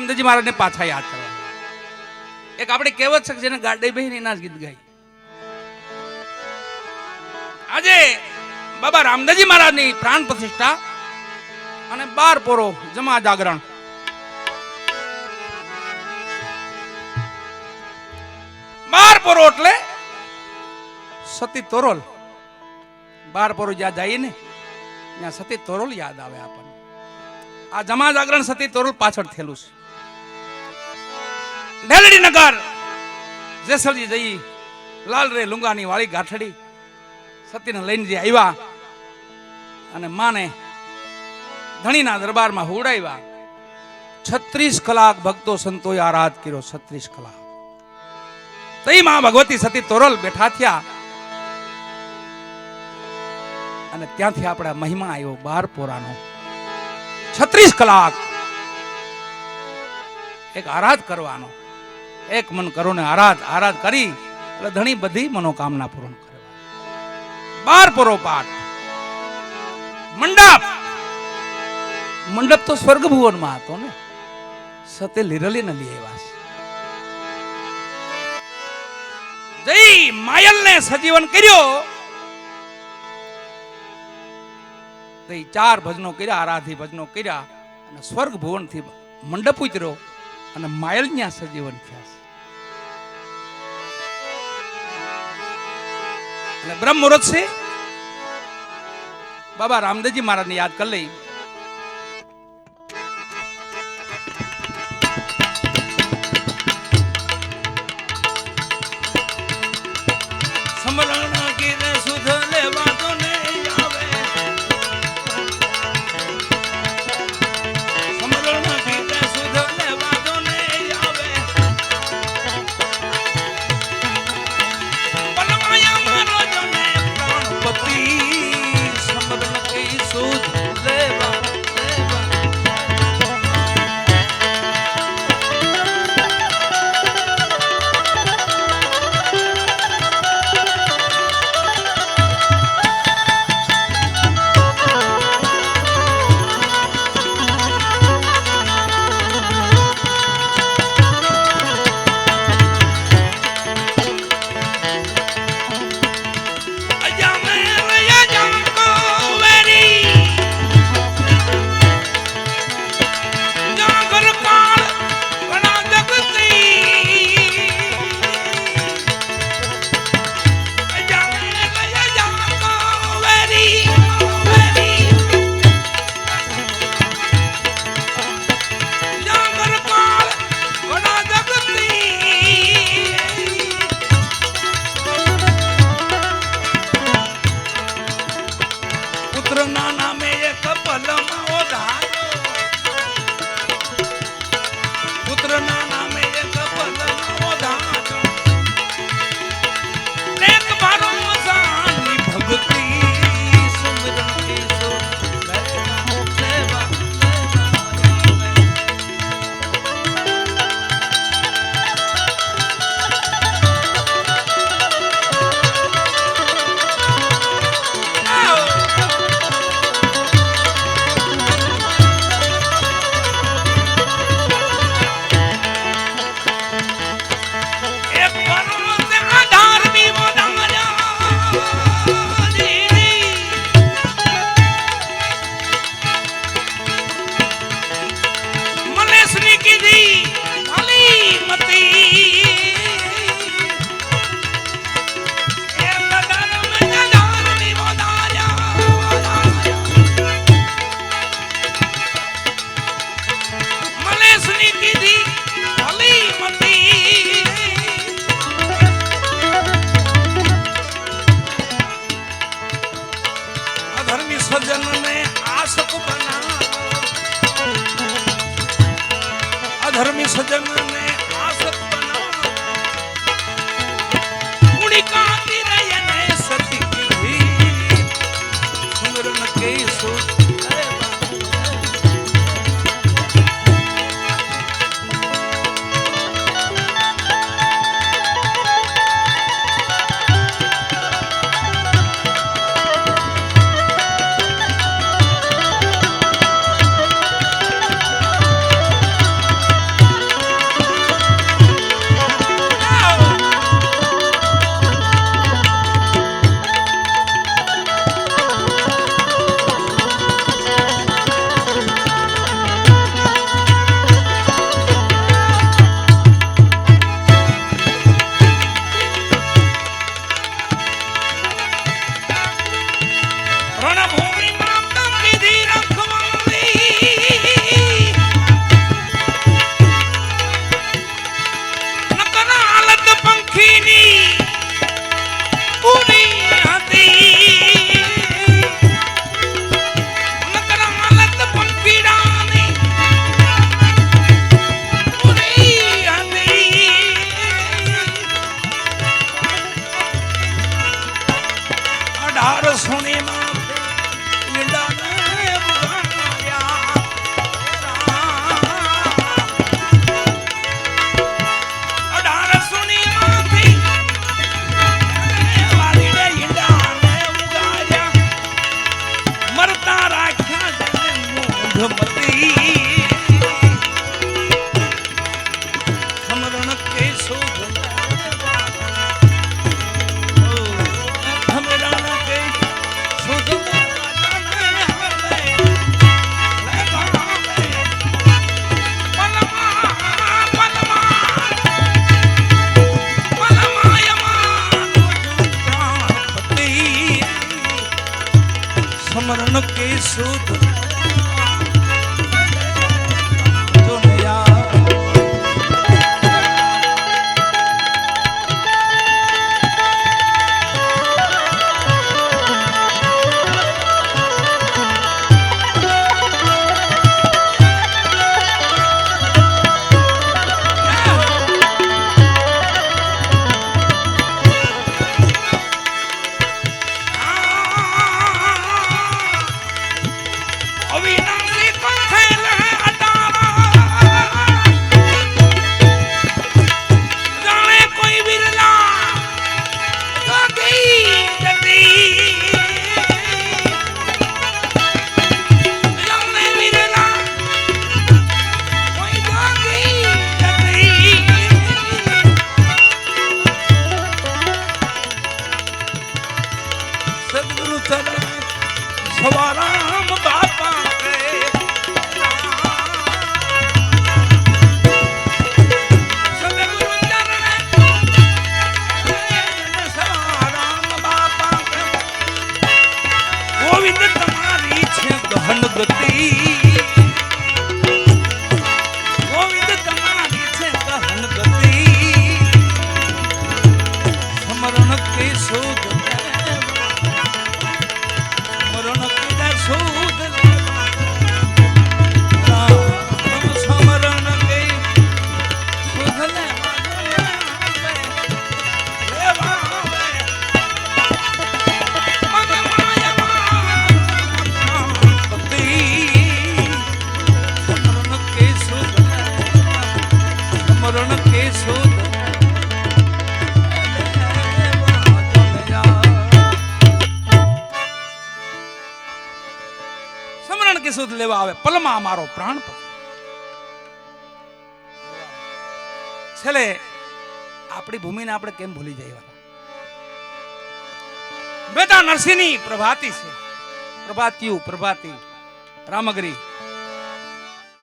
રામદેવજી મહારાજને પાછા યાદ કરવા. એક આપણે કહેવત છે જેને ગાડી બહીને એના ગીત ગાય. આજે બાબા રામદાસજી મહારાજની પ્રાણ પ્રતિષ્ઠા અને બાર પોરો જમા જાગરણ. બાર પોરો એટલે સતી તોરોલ. બાર પોરો જ્યાં જઈએ ને, ત્યાં સતી તોરોલ યાદ આવે આપણને. આ જમા જાગરણ સતી તોરોલ પાછળ થયેલું છે. ઢેલડી નગર. જેસલજી જઈ લાલ રે લુંગાની વાળી ગાંઠડી સતીને લઈને જે આવ્યા અને માને ધણીના દરબારમાં હુડાવ્યા છત્રીસ કલાક ભક્તો સંતોએ આરાધ કર્યો, છત્રીસ કલાક. તઈ માં ભગવતી સતી તોરલ બેઠા થયા. અને ત્યાંથી આપણા મહિમા આવ્યો બાર પોરાનો. છત્રીસ કલાક એક આરાધ કરવાનો. એક મન કરો ને આરાધ આરાધ કરી, એટલે ઘણી બધી મનોકામના પૂર્ણ કરવા બાર પરો પાઠ મંડપ. મંડપ તો સ્વર્ગ ભુવનમાં હતો ને. સતે લીરલી ન લઈ આવ્યા છે. જય માયલને સજીવન કર્યો. તો ચાર ભજનો કર્યા, આરાધી ભજનો કર્યા, અને સ્વર્ગ ભુવનથી મંડપ ઉતર્યો, અને માયલ ત્યાં સજીવન થયા અને બ્રહ્મ મુહૂર્ત છે. બાબા રામદેવજી મહારાજને યાદ કરી લઈ. સજ્જનને આશક બનાવો. અધર્મી સજ્જનને ডার শুনে શોધ લેવા આવે. પલમાં અમારો પ્રાણ છેલ્લે આપણી ભૂમિને આપણે કેમ ભૂલી જઈએ બેટા નરસિંહની પ્રભાતી છે. પ્રભાતિયું, પ્રભાતી. રામગરી.